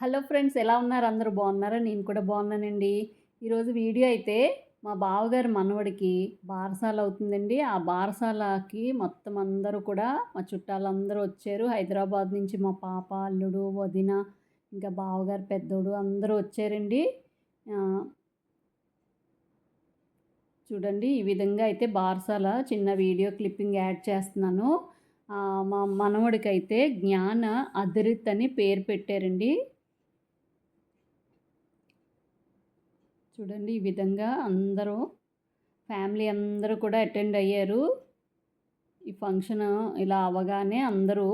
Hello friends ఎలా ఉన్నారు? అందరూ బాగున్నారా? నేను కూడా బాగున్నానండి. ఈరోజు వీడియో అయితే మా బావగారి మనవడికి బారసాల అవుతుందండి. ఆ బారసాలకి మొత్తం అందరూ కూడా మా చుట్టాలందరూ వచ్చారు. హైదరాబాద్ నుంచి మా పాప అల్లుడు వదిన ఇంకా బావగారు పెద్దోడు అందరూ వచ్చారండి. చూడండి ఈ విధంగా అయితే బారసాల చిన్న వీడియో క్లిప్పింగ్ యాడ్ చేస్తున్నాను. మా మనవడికి అయితే జ్ఞాన అదిరిత్ అని పేరు పెట్టారండి. చూడండి ఈ విధంగా అందరూ ఫ్యామిలీ అందరూ కూడా అటెండ్ అయ్యారు. ఈ ఫంక్షన్ ఇలా అవ్వగానే అందరూ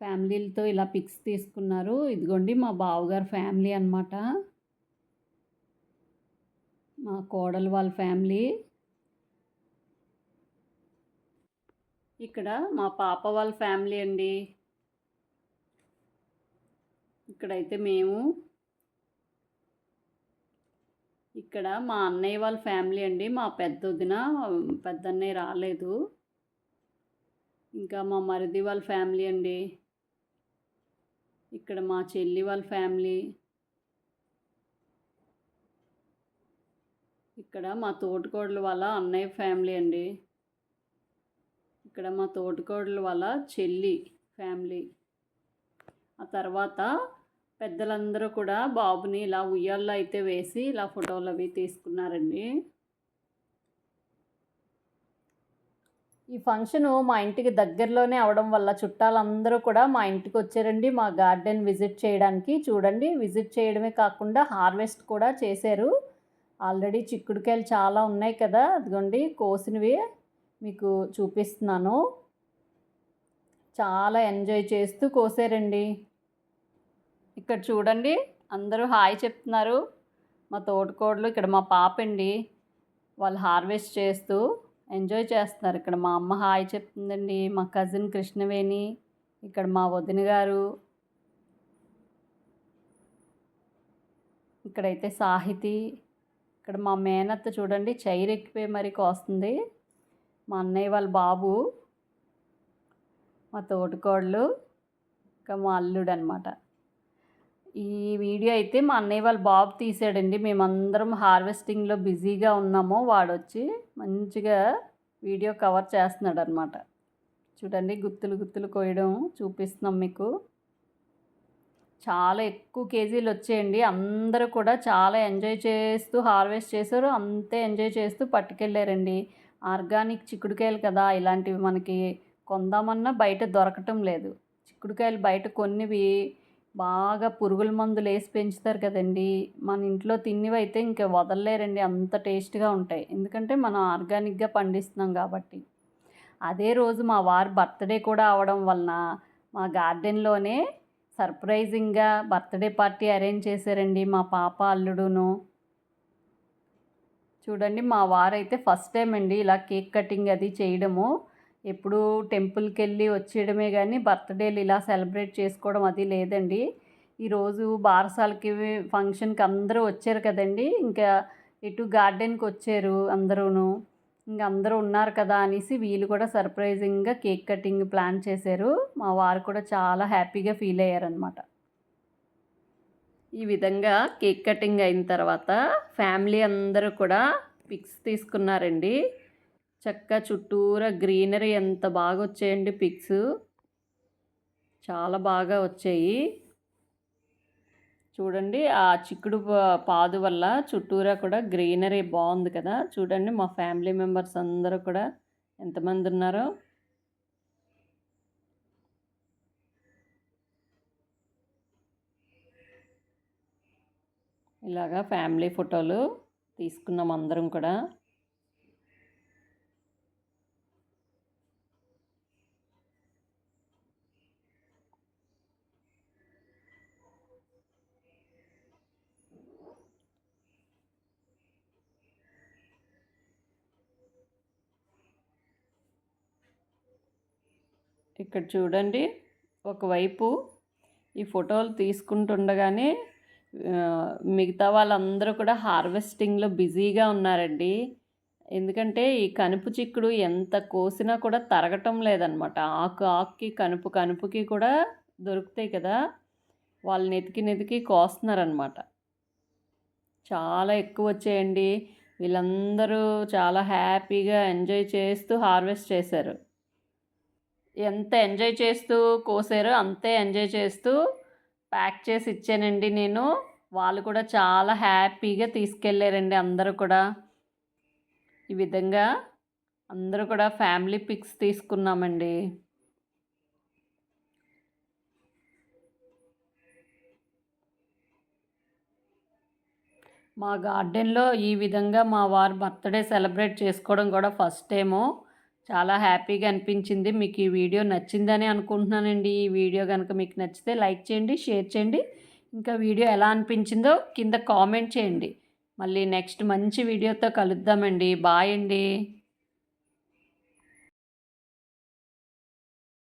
ఫ్యామిలీలతో ఇలా పిక్స్ తీసుకున్నారు. ఇదిగోండి మా బావగారు ఫ్యామిలీ అన్నమాట. మా కోడలు వాళ్ళ ఫ్యామిలీ. ఇక్కడ మా పాప వాళ్ళ ఫ్యామిలీ అండి. ఇక్కడైతే మేము ఇక్కడ మా అన్నయ్య వాళ్ళ ఫ్యామిలీ అండి. మా పెద్ద వదిన పెద్ద అన్నయ్య రాలేదు. ఇంకా మా మరిది వాళ్ళ ఫ్యామిలీ అండి. ఇక్కడ మా చెల్లి వాళ్ళ ఫ్యామిలీ. ఇక్కడ మా తోటికోడలు వాళ్ళ అన్నయ్య ఫ్యామిలీ అండి. ఇక్కడ మా తోటికోడలు వాళ్ళ చెల్లి ఫ్యామిలీ. ఆ తర్వాత పెద్దలందరూ కూడా బాబుని ఇలా ఉయ్యాల్లో అయితే వేసి ఇలా ఫోటోలు అవి తీసుకున్నారండి. ఈ ఫంక్షన్ మా ఇంటికి దగ్గరలోనే అవడం వల్ల చుట్టాలందరూ కూడా మా ఇంటికి వచ్చారండి. మా గార్డెన్ విజిట్ చేయడానికి చూడండి. విజిట్ చేయడమే కాకుండా హార్వెస్ట్ కూడా చేశారు. ఆల్రెడీ చిక్కుడుకాయలు చాలా ఉన్నాయి కదా అదిగోండి కోసినవి మీకు చూపిస్తున్నాను. చాలా ఎంజాయ్ చేస్తూ కోసారండి. ఇక్కడ చూడండి అందరూ హాయ్ చెప్తున్నారు. మా తోటకోడలు ఇక్కడ మా పాప అండి. వాళ్ళు హార్వెస్ట్ చేస్తూ ఎంజాయ్ చేస్తున్నారు. ఇక్కడ మా అమ్మ హాయ్ చెప్తుందండి. మా కజిన్ కృష్ణవేణి ఇక్కడ మా వదిన గారు. ఇక్కడైతే సాహితి ఇక్కడ మా మేనత్త చూడండి చైర్ ఎక్కిపోయి మరి కోస్తుంది. మా అన్నయ్య వాళ్ళ బాబు మా తోటికోడలు ఇంకా మా అల్లుడు అనమాట ఈ వీడియో అయితే మా అన్నయ్య వాళ్ళ బాబు తీసాడండి. మేమందరం హార్వెస్టింగ్లో బిజీగా ఉన్నాము. వాడు వచ్చి మంచిగా వీడియో కవర్ చేస్తున్నాడు అనమాట చూడండి గుత్తులు గుత్తులు కోయడం చూపిస్తున్నాం మీకు. చాలా ఎక్కువ కేజీలు వచ్చేయండి. అందరూ కూడా చాలా ఎంజాయ్ చేస్తూ హార్వెస్ట్ చేశారు. అంతే ఎంజాయ్ చేస్తూ పట్టుకెళ్ళారండి. ఆర్గానిక్ చిక్కుడుకాయలు కదా ఇలాంటివి మనకి కొందామన్నా బయట దొరకటం లేదు. చిక్కుడుకాయలు బయట కొన్నివి బాగా పురుగుల మందులు వేసి పెంచుతారు కదండి. మన ఇంట్లో తిన్నివైతే అయితే ఇంకా వదలలేరండి. అంత టేస్ట్గా ఉంటాయి. ఎందుకంటే మనం ఆర్గానిక్గా పండిస్తున్నాం కాబట్టి. అదే రోజు మా వారి బర్త్డే కూడా అవడం వలన మా గార్డెన్లోనే సర్ప్రైజింగ్గా బర్త్డే పార్టీ అరేంజ్ చేశారండి మా పాప అల్లుడును. చూడండి మా వారైతే ఫస్ట్ టైం అండి ఇలా కేక్ కటింగ్ అది చేయడము. ఎప్పుడూ టెంపుల్కి వెళ్ళి వచ్చేయడమే కానీ బర్త్డేలు ఇలా సెలబ్రేట్ చేసుకోవడం అది లేదండి. ఈరోజు బారసాలకి ఫంక్షన్కి అందరూ వచ్చారు కదండి. ఇంకా ఇటు గార్డెన్కి వచ్చారు అందరూను. ఇంకా అందరూ ఉన్నారు కదా అనేసి వీళ్ళు కూడా సర్ప్రైజింగ్గా కేక్ కటింగ్ ప్లాన్ చేశారు. మా వారు కూడా చాలా హ్యాపీగా ఫీల్ అయ్యారనమాట ఈ విధంగా కేక్ కటింగ్ అయిన తర్వాత ఫ్యామిలీ అందరూ కూడా పిక్స్ తీసుకున్నారండి. చక్క చుట్టూరా గ్రీనరీ ఎంత బాగా వచ్చాయండి పిక్స్. చాలా బాగా వచ్చాయి. చూడండి ఆ చిక్కుడు పా- పాదు వల్ల చుట్టూరా కూడా గ్రీనరీ బాగుంది కదా. చూడండి మా ఫ్యామిలీ మెంబర్స్ అందరూ కూడా ఎంతమంది ఉన్నారో. ఇలాగా ఫ్యామిలీ ఫోటోలు తీసుకున్నాం అందరం కూడా. ఇక్కడ చూడండి ఒకవైపు ఈ ఫోటోలు తీసుకుంటుండగానే మిగతా వాళ్ళందరూ కూడా హార్వెస్టింగ్లో బిజీగా ఉన్నారండి. ఎందుకంటే ఈ కనుపు చిక్కుడు ఎంత కోసినా కూడా తరగటం లేదనమాట. ఆకు ఆకుకి కనుపు కనుపుకి కూడా దొరుకుతాయి కదా. వాళ్ళని నెతికి నెతికి కోస్తున్నారనమాట. చాలా ఎక్కువ వచ్చాయండి. వీళ్ళందరూ చాలా హ్యాపీగా ఎంజాయ్ చేస్తూ హార్వెస్ట్ చేశారు. ఎంత ఎంజాయ్ చేస్తూ కోసారో అంతే ఎంజాయ్ చేస్తూ ప్యాక్ చేసి ఇచ్చానండి నేను. వాళ్ళు కూడా చాలా హ్యాపీగా తీసుకెళ్ళారండి అందరూ కూడా. ఈ విధంగా అందరూ కూడా ఫ్యామిలీ పిక్స్ తీసుకున్నామండి. మా గార్డెన్లో ఈ విధంగా మా వారు బర్త్డే సెలబ్రేట్ చేసుకోవడం కూడా ఫస్ట్ టైము. చాలా హ్యాపీగా అనిపించింది. మీకు ఈ వీడియో నచ్చిందని అనుకుంటున్నానండి. ఈ వీడియో కనుక మీకు నచ్చితే లైక్ చేయండి షేర్ చేయండి. ఇంకా వీడియో ఎలా అనిపించిందో కింద కామెంట్ చేయండి. మళ్ళీ నెక్స్ట్ మంచి వీడియోతో కలుద్దామండి. బాయ్ అండి.